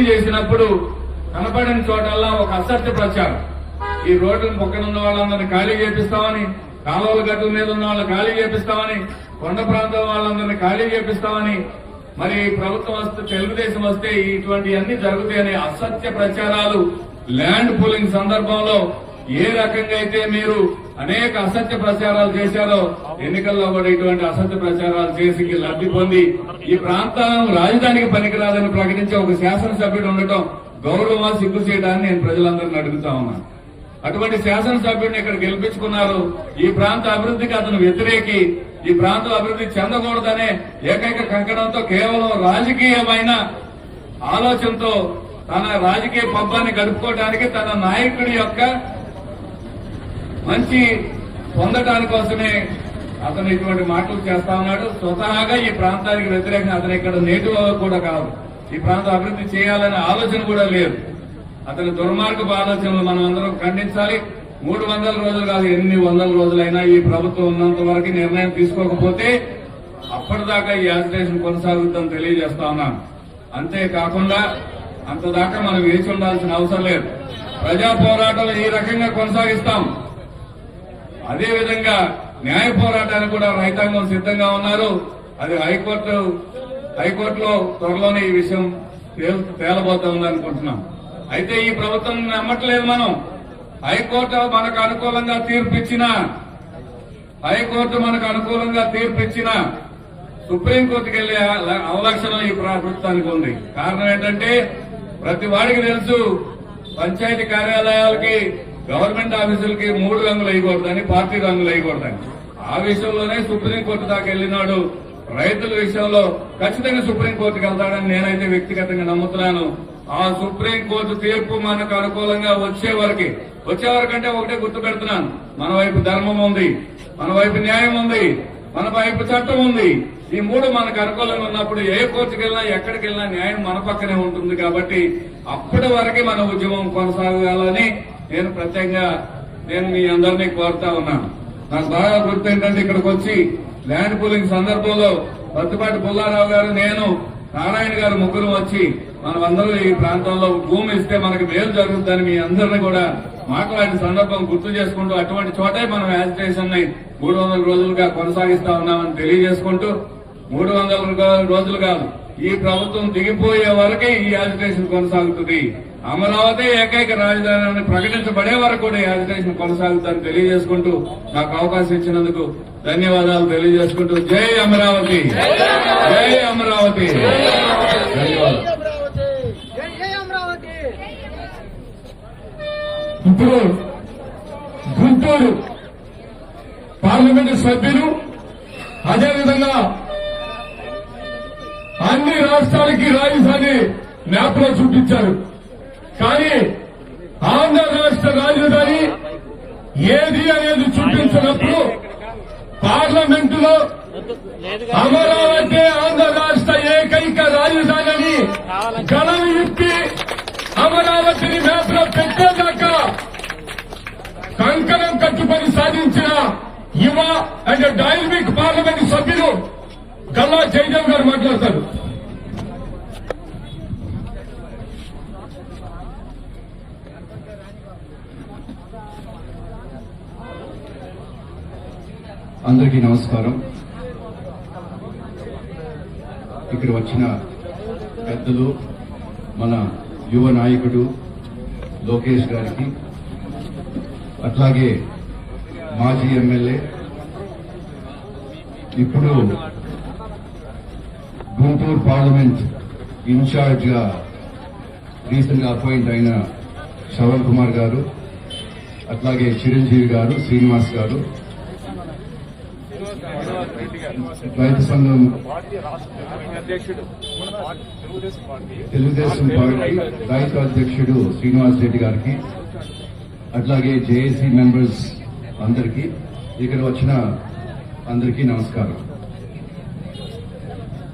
పోటీ చేసినప్పుడు కనపడిన చోటల్లా ఒక అసత్య ప్రచారం. ఈ రోడ్డు పక్కన ఉన్న వాళ్ళందరినీ ఖాళీ చేపిస్తామని కాలువల గట్టు మీద ఉన్న వాళ్ళని ఖాళీ చేపిస్తామని కొండ ప్రాంతం వాళ్ళందరినీ ఖాళీ చేపిస్తామని మరి ప్రభుత్వం వస్తే తెలుగుదేశం వస్తే ఇటువంటి అన్ని జరుగుతాయనే అసత్య ప్రచారాలు ల్యాండ్ పూలింగ్ సందర్భంలో ఏ రకంగా అయితే మీరు అనేక అసత్య ప్రచారాలు చేశారో ఎన్నికల్లో కూడా ఇటువంటి అసత్య ప్రచారాలు చేసి లబ్ధి పొంది ఈ ప్రాంతం రాజధానికి పనికిరాదని ప్రకటించే ఒక శాసనసభ్యుడు ఉండటం గౌరవ సిగ్గు చేయడాన్ని నేను ప్రజలందరినీ అడుగుతా ఉన్నాను అటువంటి శాసనసభ్యుడిని ఇక్కడ గెలిపించుకున్నారు. ఈ ప్రాంత అభివృద్ధికి అతను వ్యతిరేకి ఈ ప్రాంతం అభివృద్ధి చెందకూడదనే ఏకైక కంకణంతో కేవలం రాజకీయమైన ఆలోచనతో తన రాజకీయ పబ్బాన్ని గడుపుకోవడానికి తన నాయకుడి యొక్క మంచి పొందటాని కోసమే అతను ఇటువంటి మాటలు చేస్తా ఉన్నాడు. స్వతహాగా ఈ ప్రాంతానికి వ్యతిరేకంగా అతను ఇక్కడ నేటివ్ కూడా కాదు. ఈ ప్రాంతం అభివృద్ధి చేయాలనే ఆలోచన కూడా లేదు. అతని దుర్మార్గపు ఆలోచనలు మనం అందరం ఖండించాలి. మూడు వందల రోజులు కాదు ఎన్ని వందల రోజులైనా ఈ ప్రభుత్వం ఉన్నంత వరకు నిర్ణయం తీసుకోకపోతే అప్పటిదాకా ఈ యాజిటేషన్ కొనసాగుతుందని తెలియజేస్తా ఉన్నాను. అంతేకాకుండా అంతదాకా మనం వేచి ఉండాల్సిన అవసరం లేదు. ప్రజా పోరాటం ఈ రకంగా కొనసాగిస్తాం. అదేవిధంగా న్యాయ పోరాటానికి కూడా రైతాంగం సిద్ధంగా ఉన్నారు. అది హైకోర్టు హైకోర్టులో త్వరలోనే ఈ విషయం తేల్- ఉందనుకుంటున్నాం. అనుకుంటున్నాం అయితే ఈ ప్రభుత్వం నమ్మట్లేదు మనం. హైకోర్టు మనకు అనుకూలంగా తీర్పు ఇచ్చిన హైకోర్టు మనకు అనుకూలంగా తీర్పు ఇచ్చిన సుప్రీంకోర్టుకి వెళ్ళే అవలక్షణం ఈ ప్రభుత్వానికి ఉంది. కారణం ఏంటంటే ప్రతి వాడికి తెలుసు పంచాయతీ కార్యాలయాలకి గవర్నమెంట్ ఆఫీసులకి మూడు రంగులు వేయకూడదని పార్టీ రంగులు వేయకూడదని. ఆ విషయంలోనే సుప్రీంకోర్టు దాకా వెళ్ళినాడు. రైతుల విషయంలో ఖచ్చితంగా సుప్రీంకోర్టుకి వెళ్తాడని నేనైతే వ్యక్తిగతంగా నమ్ముతున్నాను. ఆ సుప్రీంకోర్టు తీర్పు మనకు అనుకూలంగా వచ్చే వరకు వచ్చే వరకు అంటే ఒకటే గుర్తు పెడుతున్నాను. మన వైపు ధర్మం ఉంది మన వైపు న్యాయం ఉంది మన వైపు చట్టం ఉంది. ఈ మూడు మనకు అనుకూలంగా ఉన్నప్పుడు ఏ కోర్టుకి వెళ్ళినా ఎక్కడికి వెళ్ళినా న్యాయం మన పక్కనే ఉంటుంది కాబట్టి అప్పటి వరకే మన ఉద్యమం కొనసాగాలని నేను ప్రత్యేకంగా నేను మీ అందరినీ కోరుతా ఉన్నాను. నాకు బాగా గుర్తు ఏంటంటే ఇక్కడికి వచ్చి ల్యాండ్ పూలింగ్ సందర్భంలో పత్తిపాటి పుల్లారావు గారు నేను నారాయణ గారు ముగ్గురు వచ్చి మనమందరూ ఈ ప్రాంతంలో భూమి ఇస్తే మనకి మేలు జరుగుతుందని మీ అందరినీ కూడా మాట్లాడిన సందర్భం గుర్తు చేసుకుంటూ అటువంటి చోటే మనం యాజిటేషన్ని మూడు వందల రోజులుగా కొనసాగిస్తా ఉన్నామని తెలియజేసుకుంటూ మూడు వందల రోజులు కాదు ఈ ప్రభుత్వం దిగిపోయే వరకే ఈ యాజిటేషన్ కొనసాగుతుంది. అమరావతి ఏకైక రాజధాని అని ప్రకటించబడే వరకు కూడా ఈ యాజిటేషన్ కొనసాగుతుందని తెలియజేసుకుంటూ నాకు అవకాశం ఇచ్చినందుకు ధన్యవాదాలు తెలియజేసుకుంటూ జై అమరావతి. జై అమరావతి. ధన్యవాదాలు. ఇప్పుడు గుంటూరు పార్లమెంటు సభ్యులు అదేవిధంగా అన్ని రాష్ట్రాలకి రాజధాని మ్యాప్లో చూపించారు. కానీ ఆంధ్ర రాష్ట్ర రాజధాని ఏది అనేది చూపించినప్పుడు పార్లమెంటులో అమరావతి ఆంధ్ర రాష్ట్ర ఏకైక రాజధాని అని గణం ఇప్పి అమరావతిని మేపలో పెట్టేదాకా కంకణం కట్టుబడి సాధించిన యువ అండ్ డైనమిక్ పార్లమెంట్ సభ్యులు గల్లా జయదేవ్ గారు మాట్లాడతారు. అందరికీ నమస్కారం. ఇక్కడ వచ్చిన పెద్దలు మన యువ నాయకుడు లోకేష్ గారికి అట్లాగే మాజీ ఎమ్మెల్యే ఇప్పుడు గుంటూరు పార్లమెంట్ ఇన్ఛార్జ్గా రీసెంట్గా అపాయింట్ అయిన శ్రవణ్ కుమార్ గారు అట్లాగే చిరంజీవి గారు శ్రీనివాస్ గారు రైతు సంఘం తెలుగుదేశం పార్టీ రైతు అధ్యక్షుడు శ్రీనివాస్ రెడ్డి గారికి అట్లాగే జేఏసీ మెంబర్స్ అందరికీ ఇక్కడ వచ్చిన అందరికీ నమస్కారం.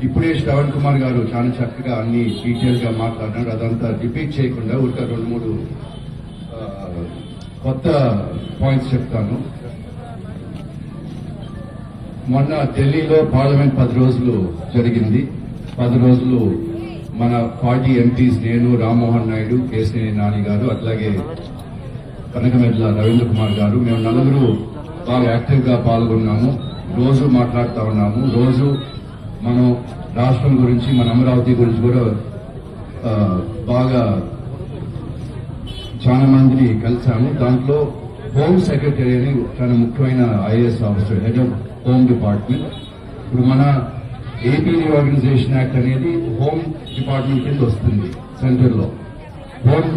ఇప్పుడే శ్రవణ్ కుమార్ గారు చాలా చక్కగా అన్ని డీటెయిల్గా మాట్లాడినారు. అదంతా రిపీట్ చేయకుండా ఒక రెండు మూడు కొత్త పాయింట్స్ చెప్తాను. మొన్న ఢిల్లీలో పార్లమెంట్ పది రోజులు జరిగింది. పది రోజులు మన పార్టీ ఎంపీస్ నేను రామ్మోహన్ నాయుడు కేసినేని నాని గారు అట్లాగే కనకమెడ్ల రవీంద్ర కుమార్ గారు మేము నలుగురు బాగా యాక్టివ్గా పాల్గొన్నాము. రోజు మాట్లాడుతూ ఉన్నాము. రోజు మనం రాష్ట్రం గురించి మన అమరావతి గురించి కూడా బాగా చాలా మందిని కలిసాము. దాంట్లో హోమ్ సెక్రటరీ అని చాలా ముఖ్యమైన IAS officer head of home department ఇప్పుడు మన ఏపీ రీఆర్గనైజేషన్ యాక్ట్ అనేది హోమ్ డిపార్ట్మెంట్ కింద వస్తుంది సెంటర్లో. Home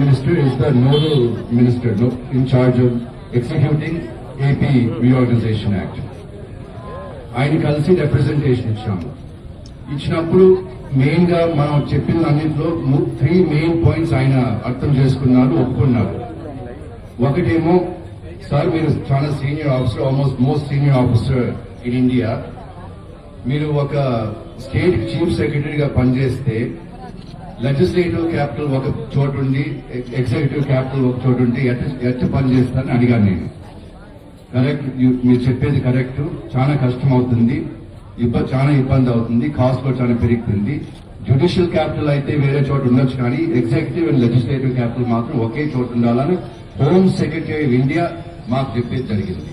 minister is the nodal minister in charge of executing AP reorganisation act ఆయన కలిసి రిప్రజెంటేషన్ ఇచ్చాము. ఇచ్చినప్పుడు మెయిన్గా మనం చెప్పిన అన్నింటిలో త్రీ మెయిన్ పాయింట్స్ ఆయన అర్థం చేసుకున్నారు ఒప్పుకున్నారు. ఒకటేమో సార్ మీరు చాలా senior officer almost most senior officer in India. మీరు ఒక స్టేట్ చీఫ్ సెక్రటరీగా పనిచేస్తే లెజిస్లేటివ్ క్యాపిటల్ ఒక చోటు ఉండి ఎగ్జిక్యూటివ్ క్యాపిటల్ ఒక చోటు ఉంటే ఎట్ట ఎట్ పనిచేస్తానని అడిగాను నేను. కరెక్ట్ మీరు చెప్పేది కరెక్ట్. చాలా కష్టం అవుతుంది. ఇబ్బంది చాలా ఇబ్బంది అవుతుంది. కాస్ట్ కూడా చాలా పెరుగుతుంది. జ్యుడిషియల్ క్యాపిటల్ అయితే వేరే చోట ఉండొచ్చు కానీ ఎగ్జిక్యూటివ్ అండ్ లెజిస్లేటివ్ క్యాపిటల్ మాత్రం ఒకే చోటు ఉండాలని హోమ్ సెక్రటరీ ఆఫ్ ఇండియా మాకు చెప్పేది జరిగింది.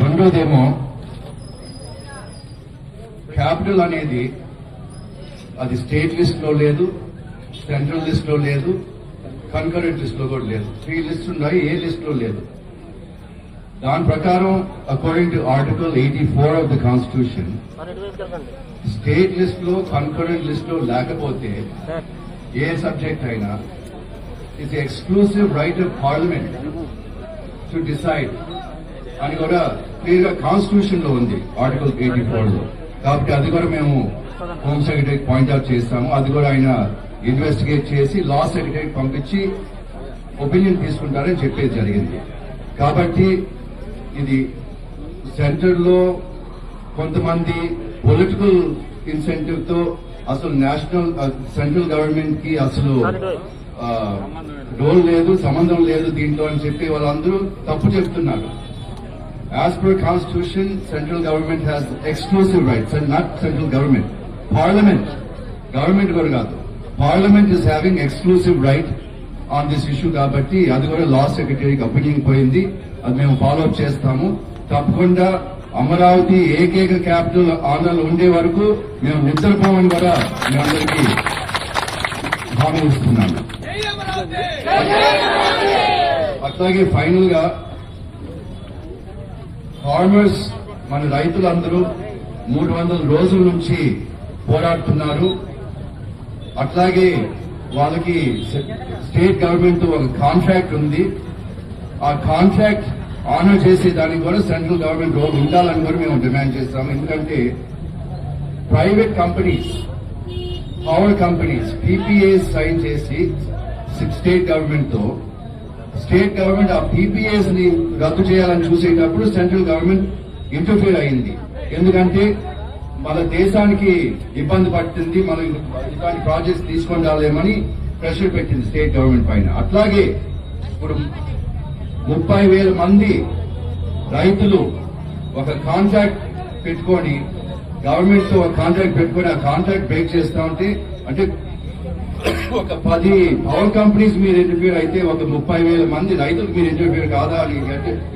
రెండోదేమో క్యాపిటల్ అనేది అది స్టేట్ లిస్ట్లో లేదు సెంట్రల్ లిస్ట్లో లేదు కన్కరెంట్ లిస్ట్లో కూడా లేదు. త్రీ లిస్ట్ ఉన్నాయి ఏ లిస్ట్లో లేదు. దాని ప్రకారం according to article eighty four of the constitution state లిస్ట్లో కన్కరెంట్ లిస్ట్లో లేకపోతే ఏ సబ్జెక్ట్ అయినా it's exclusive right of parliament to decide అని కూడా క్లియర్గా కాన్స్టిట్యూషన్లో ఉంది ఆర్టికల్ ఎయిటీ ఫోర్లో. కాబట్టి అది కూడా మేము హోమ్ సెక్రటరీకి పాయింట్అవుట్ చేస్తాము. అది కూడా ఆయన ఇన్వెస్టిగేట్ చేసి లా సెక్రటరీకి పంపించి ఒపీనియన్ తీసుకుంటారని చెప్పేది జరిగింది. కాబట్టి ఇది సెంటర్లో కొంతమంది పొలిటికల్ ఇన్సెంటివ్తో అసలు నేషనల్ సెంట్రల్ గవర్నమెంట్కి అసలు రోల్ లేదు సంబంధం లేదు దీంట్లో అని చెప్పి వాళ్ళందరూ తప్పు చెప్తున్నారు. As per constitution central government has exclusive rights and not central government parliament government కూడా కాదు. Parliament is having exclusive right on this issue కాబట్టి అది కూడా లా సెక్రటరీకి అప్పీలింగ్ పోయింది. అది మేము ఫాలో అప్ చేస్తాము. తప్పకుండా అమరావతి ఏకైక క్యాపిటల్ ఆంధ్రలో ఉండే వరకు మేము నిద్రపోమని కూడా మీ అందరికీ హామీ ఇస్తున్నాను. అట్లాగే ఫైనల్గా ఫార్మర్స్ మన రైతులందరూ మూడు వందల రోజుల నుంచి పోరాడుతున్నారు. అట్లాగే వాళ్ళకి స్టేట్ గవర్నమెంట్ ఒక కాంట్రాక్ట్ ఉంది. ఆ కాంట్రాక్ట్ ఆనర్ చేసే దానికి కూడా సెంట్రల్ గవర్నమెంట్ రోల్ ఉండాలని కూడా మేము డిమాండ్ చేస్తాము. ఎందుకంటే private companies power companies PPA sign చేసి స్టేట్ గవర్నమెంట్తో స్టేట్ గవర్నమెంట్ ఆ పీపీఎస్ని రద్దు చేయాలని చూసేటప్పుడు సెంట్రల్ గవర్నమెంట్ ఇంటర్ఫీర్ అయింది. ఎందుకంటే మన దేశానికి ఇబ్బంది పడుతుంది మనం ఇలాంటి ప్రాజెక్ట్స్ తీసుకొని రాలేమని ప్రెషర్ పెట్టింది స్టేట్ గవర్నమెంట్ పైన. అట్లాగే ఇప్పుడు ముప్పై వేల మంది రైతులు ఒక కాంట్రాక్ట్ పెట్టుకొని గవర్నమెంట్తో ఒక కాంట్రాక్ట్ పెట్టుకొని ఆ కాంట్రాక్ట్ బ్రేక్ చేస్తా ఉంటే అంటే ఒక పది పవర్ కంపెనీస్ మీరు ఇంటర్వ్యూ అయితే ఒక ముప్పై వేల మంది రైతులకు మీరు ఇంటర్వ్యూ కాదా?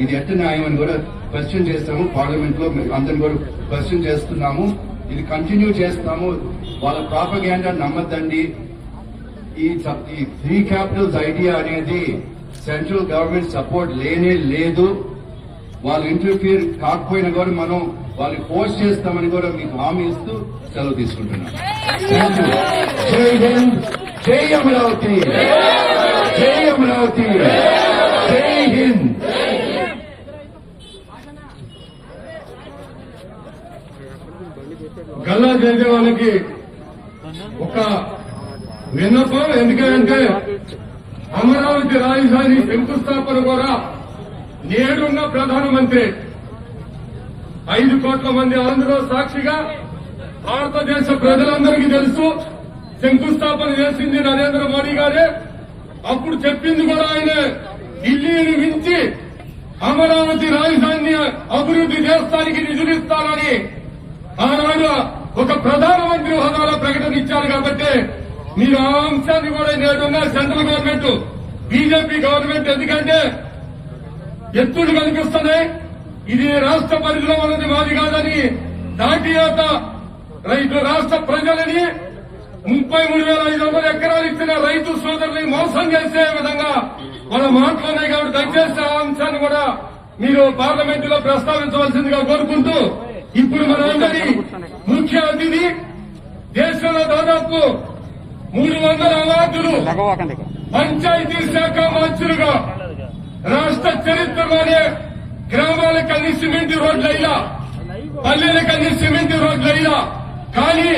ఇది ఎట్ట న్యాయం అని కూడా క్వశ్చన్ చేస్తాము. పార్లమెంట్లో అందరిని కూడా క్వశ్చన్ చేస్తున్నాము. ఇది కంటిన్యూ చేస్తాము. వాళ్ళ ప్రాపగాండా నమ్మద్దండి. ఈ త్రీ క్యాపిటల్స్ ఐడియా అనేది సెంట్రల్ గవర్నమెంట్ సపోర్ట్ లేనే లేదు. వాళ్ళు ఇంటర్ఫియర్ కాకపోయినా కూడా మనం వాళ్ళని పోస్ట్ చేస్తామని కూడా మీకు హామీ ఇస్తూ సెలవు తీసుకుంటున్నాం. Thank you. జై అమరావతి జై అమరావతి. జై హింద్. గల్లా చేసే వాళ్ళకి ఒక విన్నపం ఎందుకంటే అమరావతి రాజధాని శంకుస్థాపన కూడా నేడున్న ప్రధానమంత్రి. ఐదు కోట్ల మంది ఆంధ్ర సాక్షిగా భారతదేశ ప్రజలందరికీ తెలుసు. శంకుస్థాపన చేసింది నరేంద్ర మోడీ గారే. అప్పుడు చెప్పింది కూడా ఆయనే. ఢిల్లీని మించి అమరావతి రాజధాని అభివృద్ధి చేస్తానికి నిధులిస్తానని ఆనాడు ఒక ప్రధానమంత్రి హోదాలో ప్రకటన ఇచ్చారు కాబట్టి మీరు ఆ అంశాన్ని కూడా నేడున్న సెంట్రల్ గవర్నమెంట్ బీజేపీ గవర్నమెంట్ ఎందుకంటే ఎత్తులు కనిపిస్తున్నాయి. ఇది రాష్ట్ర పరిధిలో ఉన్నది మాది కాదని దాటియాత రైతు రాష్ట్ర ప్రజలని ముప్పై మూడు వేల ఐదు వందల ఎకరాలు ఇచ్చిన రైతు సోదరుని మోసం చేసే విధంగా మన మాటలున్నాయి కాబట్టి దయచేసి ఆ అంశాన్ని కూడా మీరు పార్లమెంట్లో ప్రస్తావించవలసిందిగా కోరుకుంటూ ఇప్పుడు మనందరి ముఖ్య అతిథి దేశంలో దాదాపు మూడు వందల అవార్డులు పంచాయతీ శాఖ మంత్రులుగా రాష్ట్ర చరిత్రలోనే గ్రామాలకు అన్ని సిమెంట్ రోడ్లైనా పల్లెలకు అన్ని సిమెంట్ రోడ్లైనా కానీ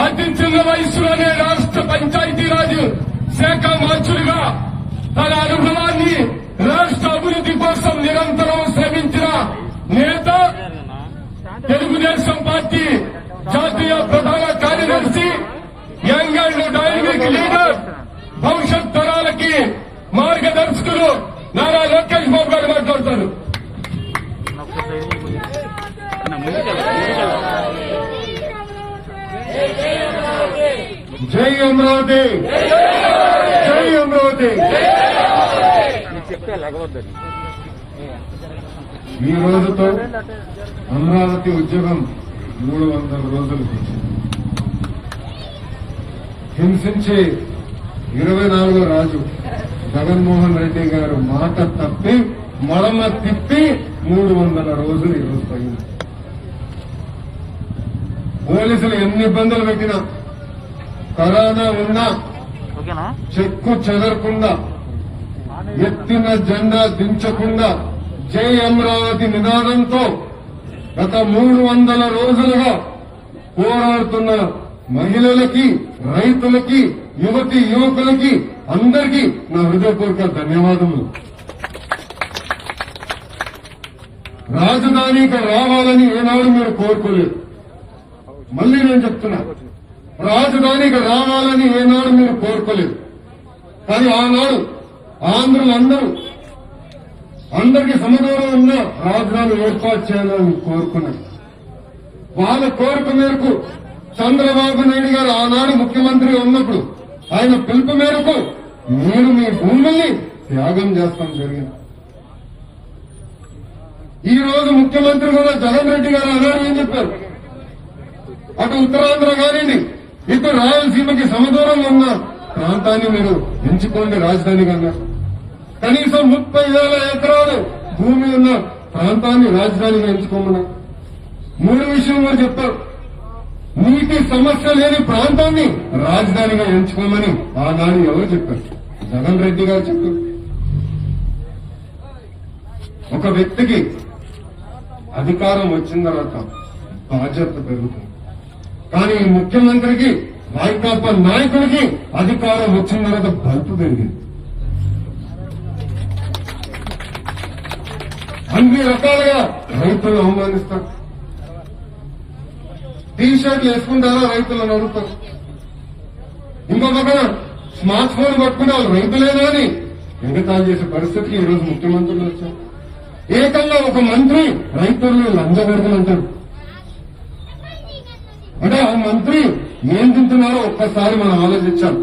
అతి చిన్న వయసులోనే రాష్ట్ర పంచాయతీరాజ్ శాఖ మంత్రులుగా తన అనుభవాన్ని రాష్ట్ర అభివృద్ధి కోసం నిరంతరం శ్రమించిన నేత తెలుగుదేశం పార్టీ జాతీయ ప్రధాన కార్యదర్శి యంగ్ అండ్ డైనమిక్ లీడర్ జై అమరావతి! జై అమరావతి! ఈ రోజుతో అమరావతి ఉద్యమం మూడు వందల రోజులు హింసించి ఇరవై నాలుగో రాజు జగన్మోహన్ రెడ్డి గారు మాట తప్పి మడమ తిప్పి మూడు వందల రోజులు ఈరోజు పోయింది. పోలీసులు ఎన్ని ఇబ్బందులు పెట్టినా కరోనా ఉన్నా చెక్కు చెదరకుండా ఎత్తిన జెండా దించకుండా జై అమరావతి నినాదంతో గత మూడు వందల రోజులుగా పోరాడుతున్న మహిళలకి రైతులకి యువతి యువకులకి అందరికీ నా హృదయపూర్వక ధన్యవాదములు. రాజధానికి రావాలని ఏనాడు మీరు కోరుకోలేదు. మళ్ళీ నేను చెప్తున్నా. రాజధానికి రావాలని ఏనాడు మీరు కోరుకోలేదు. కానీ ఆనాడు ఆంధ్రులందరూ అందరికీ సమదూరం ఉన్న రాజధాని ఏర్పాటు చేయాలని కోరుకున్నారు. వాళ్ళ కోరిక మేరకు చంద్రబాబు నాయుడు గారు ఆనాడు ముఖ్యమంత్రి ఉన్నప్పుడు ఆయన పిలుపు మేరకు మీరు మీ భూముల్ని త్యాగం చేస్తాం జరిగింది. ఈ రోజు ముఖ్యమంత్రి కూడా జగన్ రెడ్డి గారు అన్నారు ఏం చెప్పారు? అటు ఉత్తరాంధ్ర కానివ్వండి ఇటు రాయలసీమకి సమదూరంగా ఉన్న ప్రాంతాన్ని మీరు ఎంచుకోండి రాజధానిగా అన్నారు కనీసం ముప్పై వేల ఎకరాలు భూమి ఉన్న ప్రాంతాన్ని రాజధానిగా ఎంచుకోమన్నా మూడు విషయం కూడా చెప్పారు నీటి సమస్య లేని ప్రాంతాన్ని రాజధానిగా ఎంచుకోమని ఆనాడు ఎవరు చెప్పారు? జగన్ రెడ్డి గారు చెప్పారు. ఒక వ్యక్తికి అధికారం వచ్చిన తర్వాత బాధ్యత పెరుగుతుంది. కానీ ముఖ్యమంత్రికి వైకాపా నాయకుడికి అధికారం వచ్చిన తర్వాత బలుపు పెరిగింది అన్ని రకాలుగా రైతులను అవమానిస్తారు. టీ షర్ట్లు వేసుకుంటారా రైతులను అడుగుతారు. ఇంకో పక్కన స్మార్ట్ ఫోన్ పట్టుకునే వాళ్ళు రైతులేనా అని ఎగతాలు చేసే పరిస్థితికి ఈరోజు ముఖ్యమంత్రులు వచ్చారు. ఏకంగా ఒక మంత్రి రైతులను లంచగొడుకుని అంటారు అంటే ఆ మంత్రి ఏం తింటున్నారో ఒక్కసారి మనం ఆలోచించాం.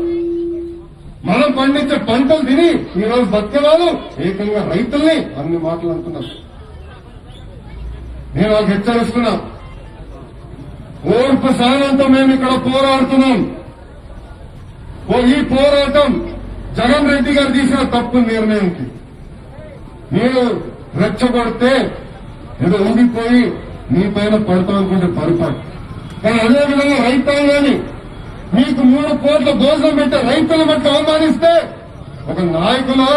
మనం పండించే పంటలు తిని ఈ రోజు బతికేవాళ్ళు ఏకంగా రైతుల్ని అన్ని మాటలు అంటున్నారు నేను వాళ్ళకి హెచ్చరిస్తున్నా. ఓర్పు సాయంతో మేము ఇక్కడ పోరాడుతున్నాం. ఈ పోరాటం జగన్ రెడ్డి గారు తీసిన తప్పు నిర్ణయంకి. మీరు రెచ్చగొడితే ఏదో ఉండిపోయి మీ పైన పడతాం అనుకుంటే పొరపాటు. కానీ అదేవిధంగా రైతాంగాన్ని మీకు మూడు కోట్ల భోజనం పెట్టే రైతుల మట్టి అవమానిస్తే ఒక నాయకులు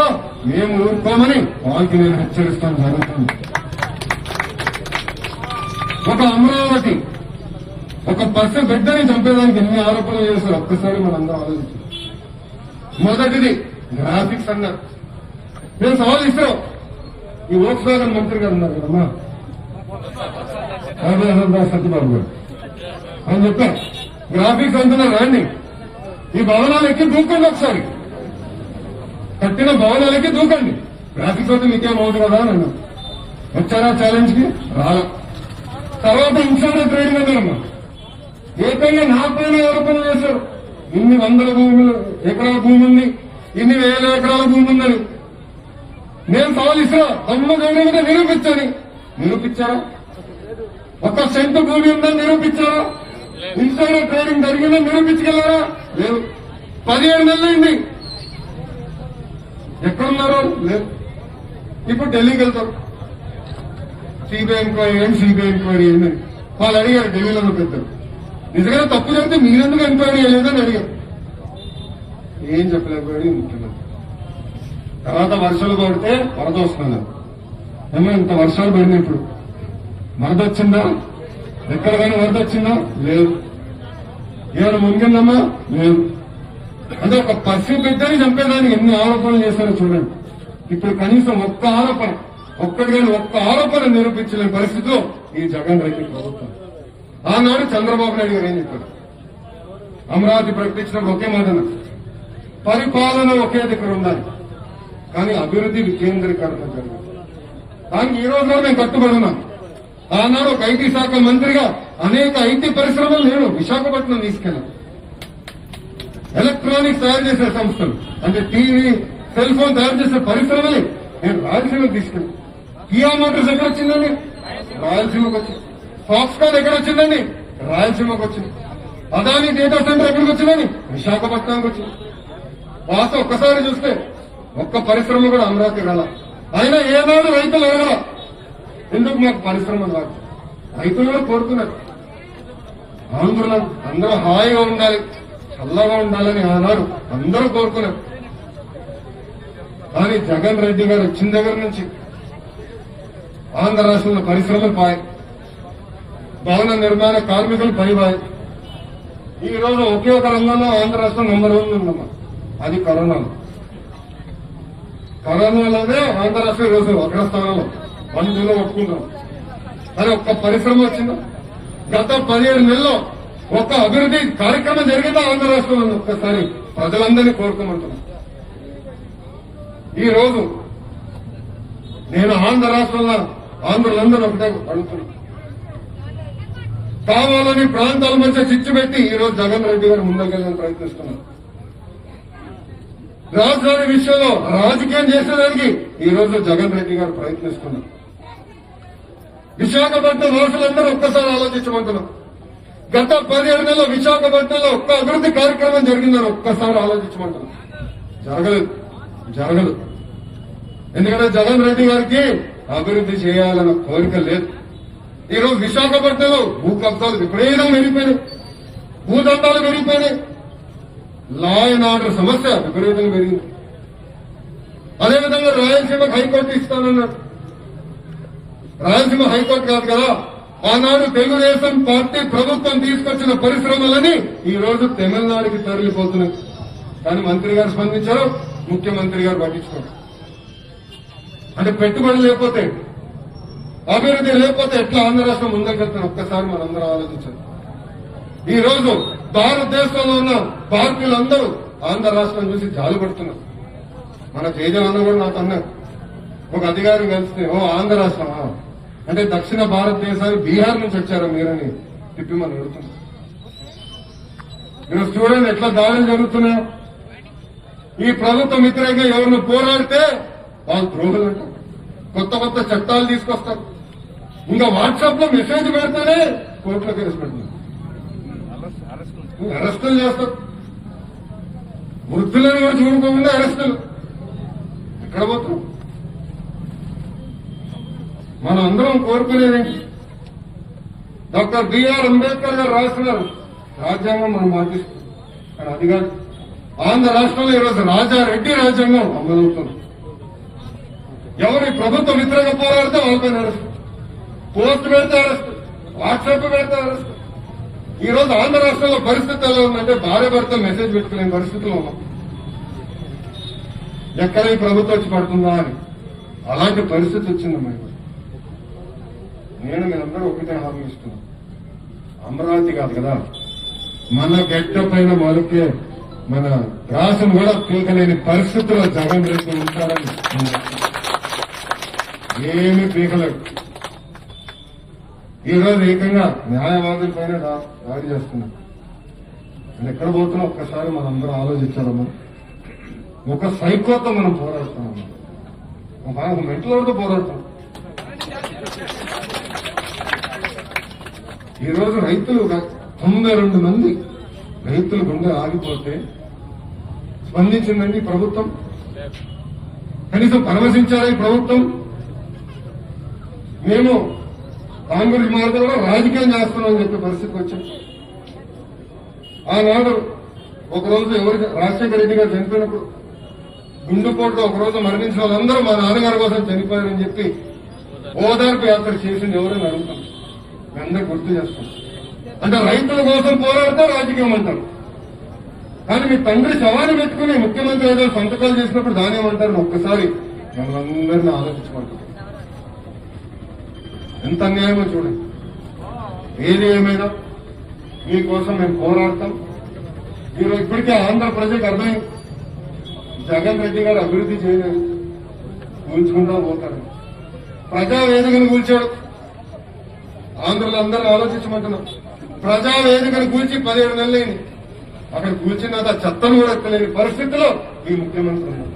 మేము ఊరుకోమని వాళ్ళకి నేను హెచ్చరిస్తాను జరుగుతుంది. ఒక అమరావతి ఒక పచ్చ బిడ్డని చంపేదానికి ఎన్ని ఆరోపణలు చేశారు? ఒక్కసారి మనందరం ఆలోచించాం. మొదటిది గ్రాఫిక్స్ అన్నారు నేను సవాల్ ఇస్తాం ఈ ఓక్స్ మంత్రి గారు ఉన్నారు కదమ్మా? సత్యబాబు గారు. అని చెప్పారు గ్రాఫిక్స్ అంటున్నా రాండి. ఈ భవనాలు ఎక్కి దూకండి ఒకసారి. కట్టిన భవనాలకి దూకండి. గ్రాఫిక్స్ అయితే మీకేం అవుతుంది కదా అని అన్నారు వచ్చారా ఛాలెంజ్కి రాలా. తర్వాత ఇన్సూరెన్స్ ట్రేడింగ్ అన్నారమ్మా ఏకంగా నా పైన ఆరోపణ చేశారు. ఇన్ని వందల భూములు ఎకరాల భూమి ఉంది. ఇన్ని వేల ఎకరాల భూమి ఉందని నేను సవాల్ ఇస్తా. తమ్మ గౌరవంగా నిరూపించని నిరూపించారా? ఒక సెంటు భూమి ఉందని నిరూపించారా? ఇన్సైడర్ ట్రేడింగ్ జరిగిందని నిరూపించగలరా లేదు. పదిహేడు నెలలైంది ఎక్కడున్నారు లేదు. ఇప్పుడు ఢిల్లీకి వెళ్తారు. సిబిఐ ఎంక్వైరీ ఏంటి? సిబిఐ ఎంక్వైరీ ఏంటి? వాళ్ళు అడిగారు ఢిల్లీలో పెద్దారు నిజంగా తప్పు జరిగితే మీరెందుకు ఎంక్వైరీ చేయలేదని అడిగారు. ఏం చెప్పలేకపోయాడు ముఖ్యమంత్రి తర్వాత వర్షాలు పడితే వరద వస్తుంది. ఏమో ఇంత వర్షాలు పడినప్పుడు ఇప్పుడు. వరద వచ్చిందా? ఎక్కడికైనా వరద వచ్చిందా? లేదు. ఏమైనా మునిగిందమ్మా? లేదు. అంటే ఒక పసి బిడ్డని చంపేదానికి ఎన్ని ఆరోపణలు చేశారో చూడండి. ఇప్పుడు కనీసం ఒక్క ఆరోపణ ఒక్కటి ఒక్క ఆరోపణ నిరూపించలేని పరిస్థితిలో ఈ జగన్ రెడ్డి ప్రభుత్వం. ఆనాడు చంద్రబాబు నాయుడు గారు ఏం చెప్పారు? అమరావతి ప్రకటించినప్పుడు ఒకే మాట పరిపాలన ఒకే దగ్గర ఉండాలి. కానీ అభివృద్ధి వికేంద్రీకరణ జరగాలి దానికి ఈ రోజు మేము కట్టుబడి ఉన్నాం. ఆనాడు ఒక ఐటీ శాఖ మంత్రిగా అనేక ఐటీ పరిశ్రమలు నేను విశాఖపట్నం తీసుకెళ్ళాను. ఎలక్ట్రానిక్స్ తయారు చేసే సంస్థలు అంటే టీవీ సెల్ ఫోన్ తయారు చేసే పరిశ్రమలే నేను రాయలసీమకు తీసుకెళ్ళాను. కియా మోటార్స్ ఎక్కడ వచ్చిందండి రాయలసీమకు వచ్చింది ఫాక్స్కాన్ ఎక్కడ వచ్చిందండి రాయలసీమకు వచ్చింది. అదాని డేటా సెంటర్ ఎక్కడికి వచ్చిందని విశాఖపట్నానికి వచ్చింది. వాస్తవం ఒక్కసారి చూస్తే ఒక్క పరిశ్రమ కూడా అమరావతి రాల. అయినా ఏనాడు రైతులు అడగల ఎందుకు మాకు పరిశ్రమ రాదు రైతులు కూడా కోరుతున్నారు. ఆంధ్రులు అందరూ హాయిగా ఉండాలి చల్లగా ఉండాలని ఆనాడు అందరూ కోరుకున్నారు కానీ జగన్ రెడ్డి గారు వచ్చిన దగ్గర నుంచి ఆంధ్ర రాష్ట్రంలో పరిశ్రమలు పాయి భవన నిర్మాణ కార్మికులు పైబాయి ఈ రోజు ఒకే ఒక రంగంలో ఆంధ్ర రాష్ట్రం నెంబర్ వన్ ఉందమ్మా. అది కరోనాలో కరోనాలోనే ఆంధ్ర రాష్ట్రం ఈరోజు అగ్రస్థానంలో బంధువులు స్థానంలో కానీ ఒక్క పరిశ్రమ వచ్చిందా? గత పదిహేడు నెలల్లో ఒక్క అభివృద్ధి కార్యక్రమం జరిగిందా ఆంధ్ర రాష్ట్రంలో? ఒక్కసారి ప్రజలందరినీ కోరుకోమంటున్నాం. ఈ రోజు నేను ఆంధ్ర రాష్ట్రంలో ఆంధ్రులందరూ ఒకటే అడుగుతున్నాను కావాలని ప్రాంతాల మధ్య చిచ్చు పెట్టి ఈ రోజు జగన్ రెడ్డి గారు ముందుకెళ్ళని ప్రయత్నిస్తున్నారు. రాజధాని విషయంలో రాజకీయం చేసేదానికి ఈ రోజు జగన్ రెడ్డి గారు ప్రయత్నిస్తున్నారు. విశాఖపట్నం వాసులందరూ ఒక్కసారి ఆలోచించమంటున్నాం. గత పదిహేడు నెలల విశాఖపట్నంలో ఒక్క అభివృద్ధి కార్యక్రమం జరిగిందని ఒక్కసారి ఆలోచించమంటున్నాం. జరగలేదు. జరగదు. ఎందుకంటే జగన్ రెడ్డి గారికి అభివృద్ధి చేయాలన్న కోరిక లేదు. ఈరోజు విశాఖపట్నంలో భూ కబ్జాలు విపరీతం పెరిగిపోయినాయి. భూదండాలు పెరిగిపోయినాయి. లా అండ్ ఆర్డర్ సమస్య విపరీతంగా పెరిగింది. అదేవిధంగా రాయలసీమకు హైకోర్టు ఇస్తానన్నారు. రాయలసీమ హైకోర్టు కాదు కదా. ఆనాడు తెలుగుదేశం పార్టీ ప్రభుత్వం తీసుకొచ్చిన పరిశ్రమలని ఈ రోజు తమిళనాడుకి తరలిపోతున్నాయి కానీ మంత్రి గారు స్పందించారు ముఖ్యమంత్రి గారు పట్టించుకోరు. అంటే పెట్టుబడి లేకపోతే అభివృద్ధి లేకపోతే ఎట్లా ఆంధ్ర రాష్ట్రం ముందుకెళ్తారు ఒక్కసారి మనందరం ఆలోచించాలి. ఈ రోజు భారతదేశంలో ఉన్న భారతీయులందరూ ఆంధ్ర రాష్ట్రం చూసి జాలి పడుతున్నారు మన తేజవన్న కూడా నాకు అన్నారు. ఒక అధికారి కలిస్తే ఓ ఆంధ్ర రాష్ట్రమా? అంటే దక్షిణ భారతదేశానికి బీహార్ నుంచి వచ్చారు మీరని తిప్పి మనం అడుగుతున్నాం. మీరు చూడండి ఎట్లా దాడులు జరుగుతున్నాయి. ఈ ప్రభుత్వ వ్యతిరేకంగా ఎవరిని పోరాడితే వాళ్ళు ద్రోహులు అంటారు. కొత్త కొత్త చట్టాలు తీసుకొస్తారు. ఇంకా వాట్సాప్లో మెసేజ్ పెడతానే కోర్టులో కేసు పెడుతున్నారు. అరెస్టులు చేస్తారు. వృద్ధులను కూడా చూడకుండా అరెస్టులు. ఎక్కడ పోతాం మనం అందరం కోరుకునేది డాక్టర్ బిఆర్ అంబేద్కర్ గారు రాస్తున్నారు రాజ్యాంగం మనం పాటిస్తాం కానీ అది కాదు. ఆంధ్ర రాష్ట్రంలో ఈరోజు రాజారెడ్డి రాజ్యాంగం అమలవుతుంది. ఎవరి ప్రభుత్వ ప్రభుత్వం వ్యతిరేక పోరాడితే వాళ్ళపైన అరెస్ట్. పోస్ట్ పెడితే అరెస్ట్. వాట్సాప్ పెడితే అరెస్ట్. ఈ రోజు ఆంధ్ర రాష్ట్రంలో పరిస్థితి ఎలా ఉందంటే భార్య భర్త మెసేజ్ పెట్టుకునే పరిస్థితిలో ఉన్నాం. ఎక్కడ ఈ ప్రభుత్వం వచ్చి పడుతుందా అని. అలాంటి పరిస్థితి వచ్చిందమ్మా ఇప్పుడు నేను మీరందరూ ఒకటే హామీ ఇస్తున్నాను అమరావతి కాదు కదా మన గడ్డ పైన మొలకే మన రాసును కూడా పీకలేని పరిస్థితుల్లో జగన్ రెడ్డి ఉంటారని ఏమి పీకలేదు. ఈ రోజు ఏకంగా న్యాయవాదుల పైన దాడి చేస్తున్నాం. నేను ఎక్కడ పోతున్నా ఒక్కసారి మనం అందరూ ఆలోచించాలమ్మా. ఒక సైకోతో మనం పోరాడుతున్నాం. ఒక మెంటలతో పోరాడుతున్నాం. ఈ రోజు రైతులు తొంభై రెండు మంది రైతులు గుండె ఆగిపోతే స్పందించిందండి ప్రభుత్వం. కనీసం పరామర్శించారా ఈ ప్రభుత్వం? మేము కాంగ్రెస్ మార్గంలో రాజకీయం చేస్తున్నామని చెప్పే పరిస్థితికి వచ్చాం. ఆనాడు ఒకరోజు ఎవరు రాజశేఖర రెడ్డి గారు చనిపోయినప్పుడు గుండెపోటులో ఒకరోజు మరణించిన వాళ్ళందరూ మా నాన్నగారి కోసం చనిపోయారని చెప్పి ఓదార్పు యాత్ర చేసింది ఎవరైనా అడుగుతాం. మీ అందరూ గుర్తు చేస్తాం అంటే రైతుల కోసం పోరాడితే రాజకీయం అంటారు. కానీ మీ తండ్రి శవాన్ని పెట్టుకుని ముఖ్యమంత్రి ఏదో సంతకాలు చేసినప్పుడు దాని ఏమంటారు? ఒక్కసారి మనందరినీ ఆలోచించుకుంటాం ఎంత అన్యాయమో చూడండి. ఏది ఏమైనా మీకోసం మేము పోరాడతాం. మీరు ఇప్పటికే ఆంధ్ర ప్రజలకు అర్థం జగన్ రెడ్డి గారు అభివృద్ధి చేయలేదు. కూల్చుకుంటా పోతారు ప్రజా వేదికను కూల్చాడు. ఆంధ్రలో అందరూ ఆలోచించమంటున్నాం ప్రజా వేదికను కూల్చి పదిహేడు నెలలేని అక్కడ కూర్చున్న ఆ చెత్తను కూడా ఎక్కలేని పరిస్థితిలో ఈ ముఖ్యమంత్రి ఉన్నారు.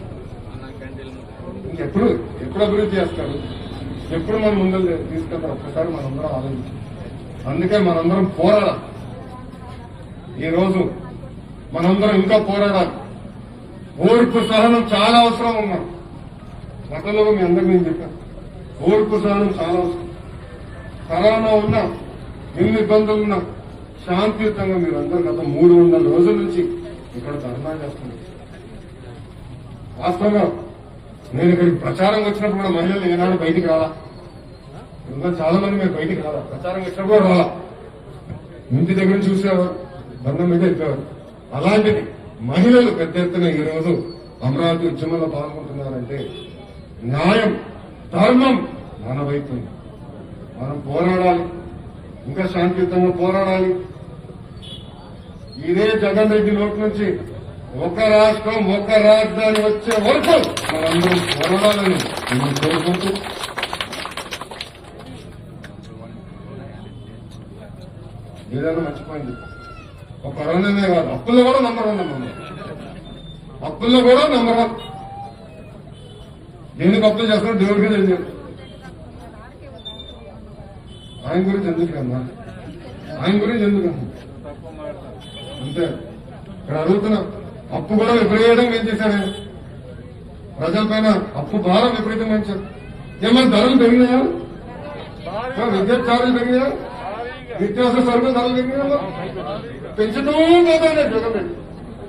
ఇంకెప్పుడు ఎప్పుడు అభివృద్ధి చేస్తారు? ఎప్పుడు మనం ముందు తీసుకెళ్తారు? ఒక్కసారి మనందరం ఆలోచించాం అందుకే మనందరం పోరాడాలి. ఈరోజు మనందరం ఇంకా పోరాడాలి. ఓర్పు సహనం చాలా అవసరం ఉన్నాం గతంలో మీ అందరికీ నేను చెప్పాను. ఓర్పు సహనం చాలా అవసరం. కరోనా ఉన్నా. ఎన్ని ఇబ్బందులు ఉన్నా. శాంతియుతంగా మీరు అందరూ గత మూడు వందల రోజుల నుంచి ఇక్కడ ధర్నా చేస్తున్నారు. వాస్తవంగా నేను ఇక్కడికి ప్రచారం వచ్చినప్పుడు కూడా మహిళలు ఏనాడు బయటికి రాలా. ఇంకా చాలా మంది మీరు బయటికి రాలా. ప్రచారం వచ్చినప్పుడు కూడా రాలా. ఇంటి దగ్గర చూసేవారు బంధం మీద వెళ్ళేవారు అలాంటిది మహిళలు పెద్ద ఎత్తున ఈ రోజు అమరావతి ఉద్యమంలో పాల్గొంటున్నారంటే న్యాయం ధర్మం మన వైపు మనం పోరాడాలి. ఇంకా శాంతియుతంగా పోరాడాలి. ఇదే జగన్ రెడ్డి లోటు నుంచి ఒక రాష్ట్రం ఒక రాజధాని వచ్చే వరకు మనందరం పోరాడాలని నేను కోరుకుంటూ ఏదైనా మర్చిపోయింది. ఒక కరోనానే కాదు అప్పుల్లో కూడా నంబర్ వన్ మనం అప్పుల్లో కూడా నంబర్ వన్ ఎందుకు అప్పులు చేస్తారో దేవుడికి తెలియదు. ఆయన గురించి ఎందుకు అన్నా ఆయన గురించి ఎందుకన్నా అంతే. ఇక్కడ అడుగుతున్నా అప్పు కూడా విపరీతం ఏం చేశాడు ప్రజలపైన అప్పు భారం విపరీతం పెంచారు ఏమైనా ధరలు పెరిగినాయా? ఆ, విద్యుత్ ఛార్జీలు పెరిగినాయా? నిత్యావసర సరుకులు ధరలు పెరిగినాయా? పెంచుతూ పోతానే జగన్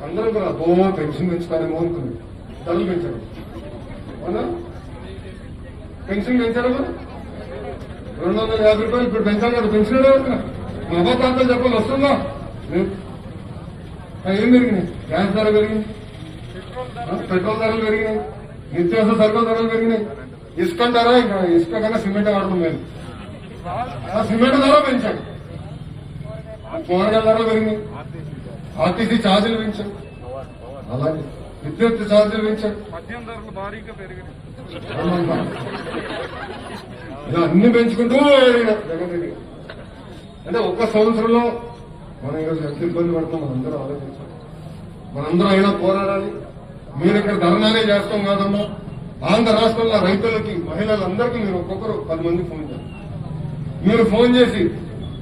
అందరూ కూడా అబ్బో పెన్షన్ పెంచుతారేమో అనుకుంది ధరలు పెంచారు. అవునా? పెన్షన్ పెంచారా మరి? రెండు వందల యాభై రూపాయలు ఇప్పుడు పెంచాలి కదా పెన్షన్ మా అమ్మ చెప్పాలి వస్తుందా? ఏం పెరిగినాయి? గ్యాస్ ధర పెరిగింది పెట్రోల్ ధరలు పెరిగినాయి. నిత్యావసర సరుకుల ధరలు పెరిగినాయి. ఇసుక ధర ఇంకా ఇసుక కన్నా సిమెంట్ వాడడం లేదు. సిమెంట్ ధర పెంచాడు కూరగాయల ధర పెరిగినాయి. ఆర్టీసీ ఛార్జీలు పెంచాడు అలాగే. విద్యుత్ ఛార్జీలు పెంచాడు మద్యం ధరలు భారీగా పెరిగినాయి. ఇలా అన్ని పెంచుకుంటూ. అంటే ఒక్క సంవత్సరంలో మనం ఈరోజు ఎంత ఇబ్బంది పడతాం మనందరూ ఆలోచించాలి. మనందరం అయినా పోరాడాలి. మీరు ఇక్కడ ధర్నానే చేస్తాం కాదమ్మా. ఆంధ్ర రాష్ట్రంలో రైతులకి మహిళలందరికీ మీరు ఒక్కొక్కరు పది మంది ఫోన్ చేయాలి. మీరు ఫోన్ చేసి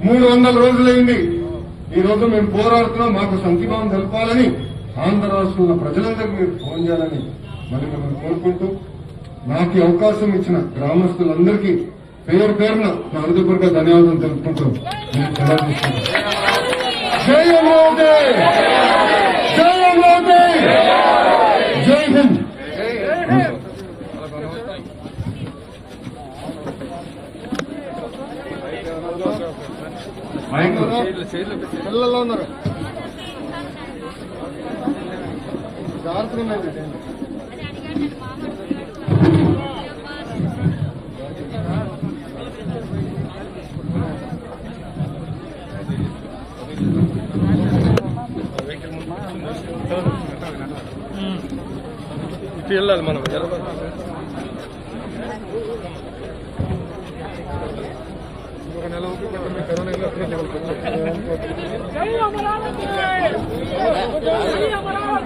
మూడు వందల రోజులైంది. ఈ రోజు మేము పోరాడుతున్నాం మాకు సంక్షేమం తెలపాలని ఆంధ్ర రాష్ట్రంలో ప్రజలందరికీ మీరు ఫోన్ చేయాలని మరి మిమ్మల్ని కోరుకుంటూ నాకు అవకాశం ఇచ్చిన గ్రామస్తులందరికీ పేరు పేరున నా హృదయపూర్వక ధన్యవాదాలు తెలుపుకుంటూ నేను. జై అమరావతి జై అమరావతి జై హింద్! పిల్లలు ఉన్నారు. ఇటు వెళ్ళాలి మనం ఒక నెల కరోనా అమరావతి